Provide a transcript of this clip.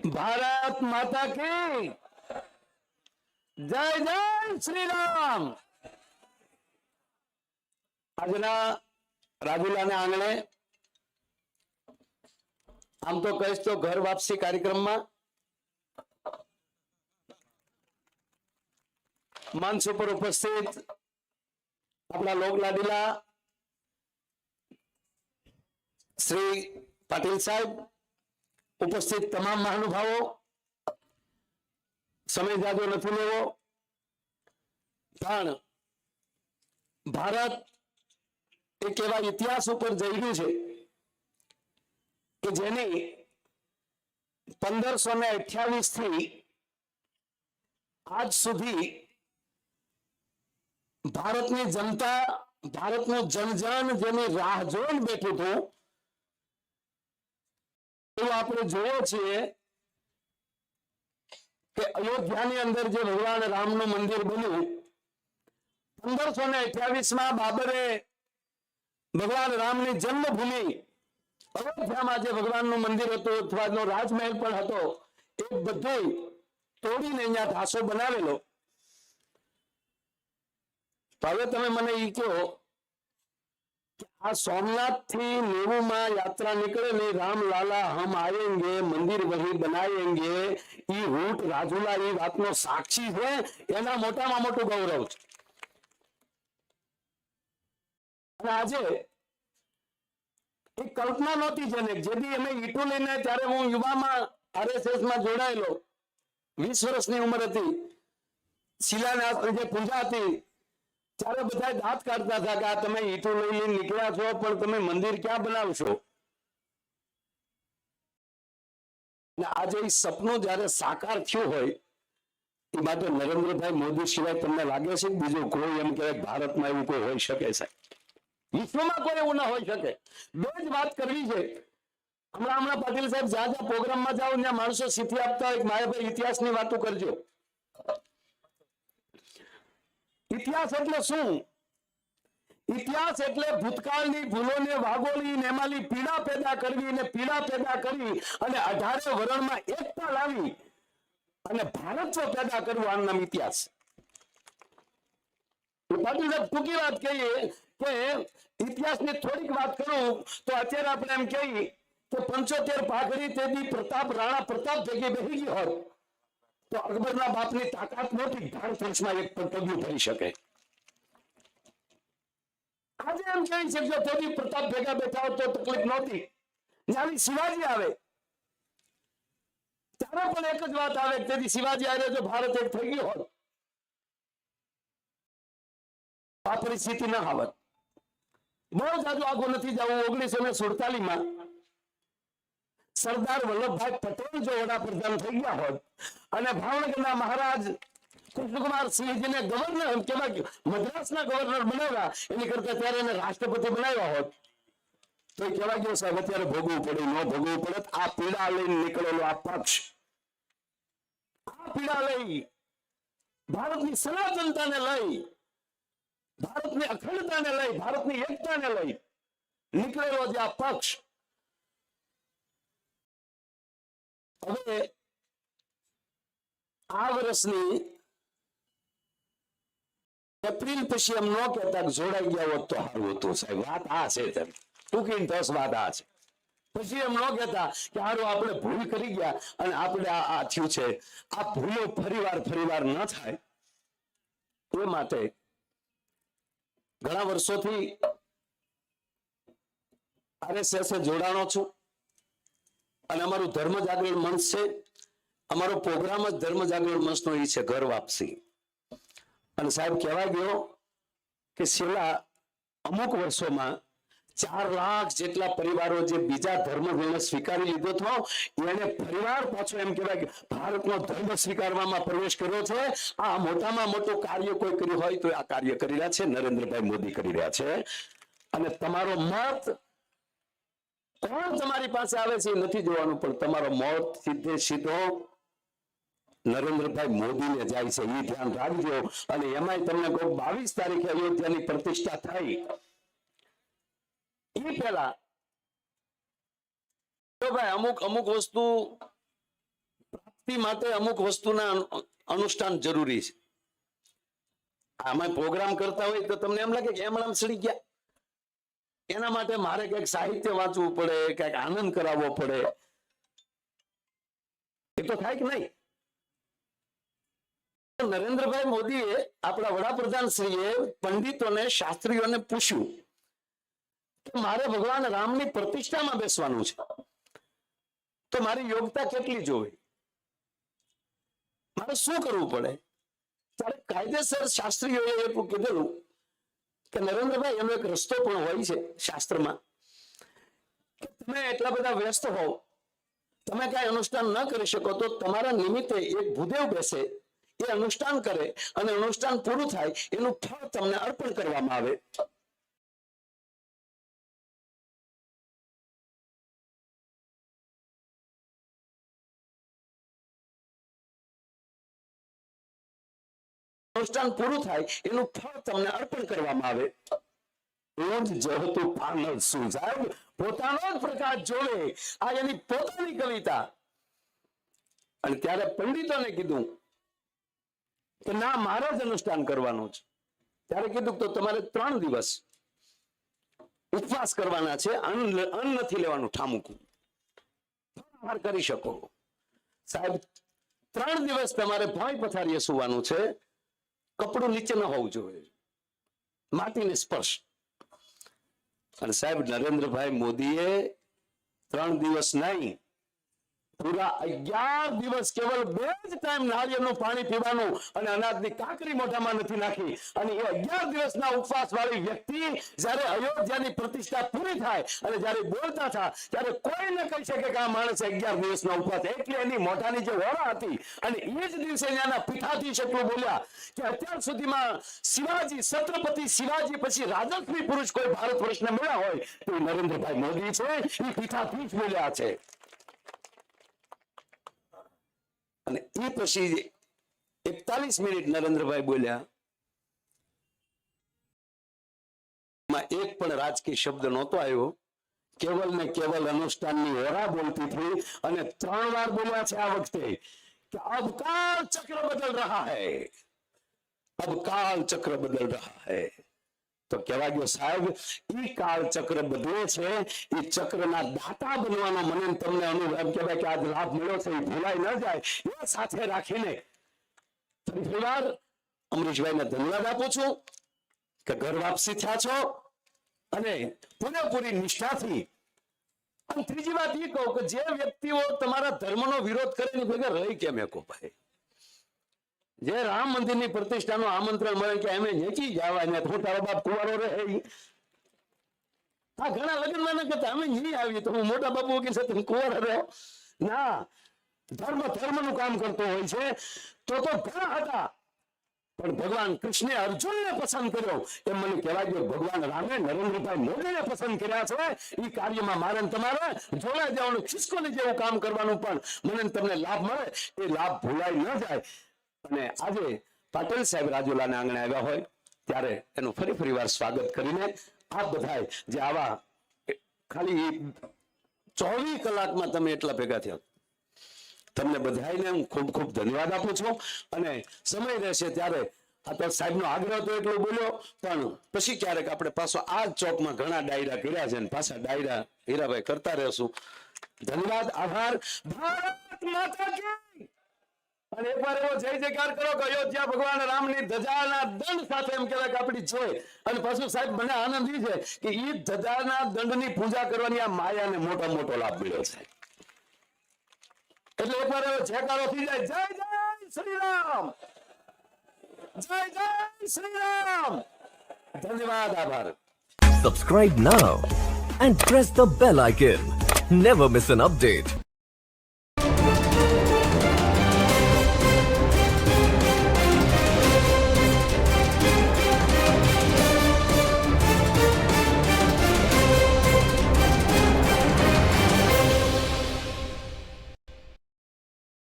ભારત માતા કી જય જય શ્રી રામ આજના રાજુલાના આંગણે આમ તો કહીશ તો ઘર વાપસી કાર્યક્રમમાં મંચ ઉપર ઉપસ્થિત આપણા લોકલાડીલા શ્રી પાટીલ સાહેબ ઉપસ્થિત તમામ મહાનુભાવો સમય નથી લેવો, પણ ભારત એક એવા ઇતિહાસ ઉપર જઈ રહ્યું છે કે જેની પંદરસો ને અઠ્યાવીસથી આજ સુધી ભારતની જનતા, ભારતનું જનજન જેની રાહ જોઈને બેઠું હતું એવું આપણે જોઈએ છીએ કે અયોધ્યાની અંદર જે ભગવાન રામનું મંદિર બન્યું, પંદરસો ને અઠ્યાવીસમાં બાબરે ભગવાન રામની જન્મભૂમિ, અયોધ્યામાં જે ભગવાનનું મંદિર હતું, અથવા રાજમહેલ પણ હતો, એ બધું તોડીને અહીંયા ઢાસો બનાવેલો. હવે તમે મને એ કહો આ સોમનાથથી નેવું યાત્રા નીકળે ને રામલાલા હમ આયેંગે, મંદિર વહી બનાવેંગે ઈ રૂટ રાજુલા એ વાતનો સાક્ષી છે. એના મોટામાં મોટું ગૌરવ છે. આજે એ કલ્પના નહોતી જેને જેથી અમે ઈટુ લઈને ત્યારે હું યુવામાં આરએસએસમાં જોડાયેલો, વીસ વર્ષની ઉંમર હતી. શિલાના જે પૂજા હતી ત્યારે બધા દાંત કાઢતા હતા કે આ તમે ઈટું લઈ લઈને નીકળ્યા છો, પણ તમે મંદિર ક્યાં બનાવશો? આજે એ સપનું જયારે સાકાર થયું હોય, એ માટે નરેન્દ્રભાઈ મોદી સિવાય તમને લાગે છે? બીજો કોઈ એમ કે ભારતમાં એવું કોઈ હોઈ શકે છે? વિશ્વમાં કોઈ એવું ના હોઈ શકે. બે જ વાત કરવી છે. હમણાં હમણાં પાટીલ સાહેબ જ્યાં જ્યાં પ્રોગ્રામમાં જાઓ, ત્યાં માણસો સિદ્ધિ આપતા હોય મારે ભાઈ ઇતિહાસની વાતો કરજો. ઇતિહાસ એટલે શું? ઇતિહાસ એટલે ભૂતકાળની ભૂલોને વાગોળી ને પીડા પેદા કરવી ને પીડા પેદા કરી અને અઢારે વરણમાં એકતા લાવી અને ભારતનો પેદા કરવું આનું નામ ઇતિહાસ. પાટીલ સાહેબ ટૂંકી વાત કહીએ કે ઇતિહાસની થોડીક વાત કરું, તો અત્યારે આપણે એમ કહીએ કે પંચોતેર પાઘડી તેથી પ્રતાપ રાણા પ્રતાપ ભેગી બેસી ગયો હોત. તો અકબરના બાપની તાકાત નહોતી. પંચમાં એક પણ પગલું ભરી શકે. આજે એમ કહી શકજો તેથી પ્રતાપ ભેગા બેઠા હોય તો તકલીફ નહોતી. જ્યારે શિવાજી આવે, ત્યારે પણ એક જ વાત આવે કે તેથી શિવાજી આવે જો ભારત એક થઈ ગયો હોત આ પરિસ્થિતિ ના આવત. બહુ જાજુ આગળ નથી જવું. ઓગણીસો ને સુડતાલીસમાં સરદાર વલ્લભભાઈ પટેલ જો વડાપ્રધાન થઈ ગયા હોત અને ભાવનગરના મહારાજ કૃષ્ણકુમાર સિંહજીને ગવર્નર કહેવાય મદ્રાસના ગવર્નર બનાવ્યા, એની કરતા ત્યારે એને રાષ્ટ્રપતિ બનાવ્યા હોત. તો એ કહેવાય ગયો, સાહેબ, અત્યારે ભોગવવું પડે, ન ભોગવવું પડે, આ પીડા લઈને નીકળેલો આ પક્ષ. આ પીડા લઈ ભારતની સનાતનતાને લઈ, ભારતની અખંડતાને લઈ, ભારતની એકતાને લઈ નીકળેલો જે આ પક્ષ હવે આ વર્ષની એપ્રિલ પછી એમ ન કહેતા જોડાઈ ગયા હોત તો સારું હતું સાહેબ. વાત આ છે તેમ ટૂંકી દસ વાત આ છે. પછી એમ ન કહેતા કે સારું આપણે ભૂલ કરી ગયા અને આપણે આ થયું છે. આ ભૂલો ફરીવાર ફરીવાર ન થાય. એ માટે ઘણા વર્ષોથી આરએસએસ જોડાણો છું. અને અમારું ધર્મ જાગરણ મંચ છે. અમારો પ્રોગ્રામ જ ધર્મ જાગરણ મંચનો એ છે, ઘર વાપસી. અને સાહેબ કહેવાય ગયો કે છેલ્લા અમુક વર્ષોમાં ચાર લાખ જેટલા પરિવારો જે બીજા ધર્મ એને સ્વીકારી લીધો હતો, એને પરિવાર પાછો એમ કહેવાય કે ભારતનો ધર્મ સ્વીકારવામાં પ્રવેશ કર્યો છે. આ મોટામાં મોટું કાર્ય કોઈ કર્યું હોય તો આ કાર્ય કરી રહ્યા છે, નરેન્દ્રભાઈ મોદી કરી રહ્યા છે. અને તમારો મત કોણ તમારી પાસે આવે છે એ નથી જોવાનું, પણ તમારો મોત સીધે સીધો નરેન્દ્રભાઈ મોદીને જાય છે, એ ધ્યાન રાખજો. અને એમાંય તમને કહું, બાવીસ તારીખે અયોધ્યાની પ્રતિષ્ઠા થઈ. એ પેલા તો ભાઈ અમુક અમુક વસ્તુ પ્રાપ્તિ માટે અમુક વસ્તુના અનુષ્ઠાન જરૂરી છે. આમાં પ્રોગ્રામ કરતા હોય તો તમને એમ લાગે કે એમ સડી ગયા. એના માટે મારે કંઈક સાહિત્ય વાંચવું પડે, કંઈક આનંદ કરાવવો પડે. એ તો થાય કે નહીં? નરેન્દ્રભાઈ મોદીએ આપણા વડાપ્રધાન શ્રીએ પંડિતોને, શાસ્ત્રીઓને પૂછ્યું કે મારે ભગવાન રામની પ્રતિષ્ઠામાં બેસવાનું છે. તો મારી યોગ્યતા કેટલી જોવી? મારે શું કરવું પડે? ત્યારે કાયદેસર શાસ્ત્રીઓએ કીધેલું કે નરેન્દ્રભાઈ, એનો એક રસ્તો પણ હોય છે શાસ્ત્રમાં તમે એટલા બધા વ્યસ્ત હોવ, તમે કઈ અનુષ્ઠાન ન કરી શકો, તો તમારા નિમિત્તે એક ભૂદેવ બેસે, એ અનુષ્ઠાન કરે અને અનુષ્ઠાન પૂરું થાય, એનું ફળ તમને અર્પણ કરવામાં આવે. અનુષ્ઠાન પૂરું થાય, એનું ફળ તમને અર્પણ કરવામાં આવે. પોતાનો જ પ્રકાશ જોવે. આ એની પોતાની કવિતા. અને ત્યારે પંડિતોને કીધું કે ના, મારે જ અનુષ્ઠાન કરવાનું છે. ત્યારે કીધું તો તમારે ત્રણ દિવસ ઉપવાસ કરવાના છે, અન્ન અન્ન નથી લેવાનું ઠામુકું. આહાર કરી શકો. સાહેબ, ત્રણ દિવસ તમારે ભોય પથારીએ સુવાનું છે કપડું નીચે ન હોવું જોઈએ. માટીને સ્પર્શ. અને સાહેબ નરેન્દ્રભાઈ મોદીએ ત્રણ દિવસ નહીં પૂરા અગિયાર દિવસ કેવલ બે જ ટાઈમ નાળિયેરનું પાણી પીવાનું અને અનાજની કાંકરી મોઢામાં નથી નાખી. અને એ અગિયાર દિવસના ઉપવાસ વાળી વ્યક્તિ જ્યારે અયોધ્યાની પ્રતિષ્ઠા પૂરી થાય અને જ્યારે બોલતા થા ત્યારે કોઈ ન કહી શકે કે આ માણસે અગિયાર દિવસના ઉપવાસ. એટલે એની મોઢાની જે વોરા હતી અને એ જ દિવસે એના પીઠાથી એટલું બોલ્યા કે અત્યાર સુધીમાં શિવાજી, છત્રપતિ શિવાજી પછી રાજસ્વી પુરુષ કોઈ ભારત વર્ષને મળ્યા હોય તો નરેન્દ્રભાઈ મોદી છે, એ પીઠાધીશ બોલ્યા છે. અને એ પછી એકતાલીસ મિનિટ નરેન્દ્રભાઈ બોલ્યા એક પણ રાજકીય શબ્દ નહોતો આવ્યો. કેવલ ને કેવલ અનુષ્ઠાનની ઓરા બોલતી હતી અને ત્રણ વાર બોલ્યા છે આ વખતે કે અબ ચક્ર બદલ રહા હૈ કાલ ચક્ર બદલ રહા હૈ. તો કહેવા ગયો સાહેબ, ઈ કાળ ચક્ર બદલે છે એ ચક્રના દાતા બનવાનો મને ને તમને અનુભવ કહેવાય કે આજ લાભ મળ્યો છે એ ભૂલાઈ ન જાય, એ સાથે રાખીને ફરી અમરીશભાઈને ધન્યવાદ આપું છું કે ઘર વાપસી થયા છો અને પૂરેપૂરી નિષ્ઠાથી. અને ત્રીજી વાત એ કહું કે જે વ્યક્તિઓ તમારા ધર્મનો વિરોધ કરે એની ભેગા રહી કેમ એકો ભાઈ? જે રામ મંદિરની પ્રતિષ્ઠાનું આમંત્રણ મળે કે અમે નેચી જવા ને હું તારો બાપ કુવારો રહે. આ ઘણા લગ્નમાં ન કહેતા અમે નહીં આવી તો હું મોટા બાપુ કે છે તમે કુંવારો ના, ધર્મ ધર્મનું કામ કરતો હોય છે. તો તો ઘણા હતા. પણ ભગવાન કૃષ્ણે અર્જુનને પસંદ કર્યો. એમ મને કહેવાય કે ભગવાન રામે નરેન્દ્રભાઈ મોદીને પસંદ કર્યા છે. એ કાર્યમાં મારે તમારે જોડાઈ જવાનું ખિસકોલી જેવું કામ કરવાનું પણ મને તમને લાભ મળે. એ લાભ ભૂલાઈ ન જાય. અને આજે પાટીલ સાહેબ રાજુલાના આંગણે આવ્યા હોય, ત્યારે એનું ફરી ફરી વાર સ્વાગત કરીને આપ બધાય જે આવા ખાલી ચોવીસ કલાકમાં તમે એટલા ભેગા થયા. તમને બધાને હું ખૂબ ખૂબ ધન્યવાદ આપું છું અને સમય રહેશે ત્યારે આ તો સાહેબનો આગ્રહ તો એટલો બોલ્યો, પણ પછી ક્યારેક આપણે પાછો આ જ ચોકમાં ઘણા ડાયરા કર્યા છે અને પાછા ડાયરા હીરાભાઈ કરતા રહેશું. ધન્યવાદ, આભાર. ભારત માતા કી! અને એકવાર એવો જય જયકાર કરો કે અયોધ્યા ભગવાન રામની ધજાના દંડ સાથે એમ કહેવાય કે આપણી છે અને પાછું સાહેબ, મને આનંદ ઈ છે કે ઈ ધજાના દંડની પૂજા કરવાની આ માયાને મોટો મોટો લાભ મળ્યો છે. એટલે એકવાર એવો જયકારો થઈ જાય. જય જય શ્રી રામ જય જય શ્રી રામ ધન્યવાદ, આભાર. Subscribe now and press the bell icon never miss an update.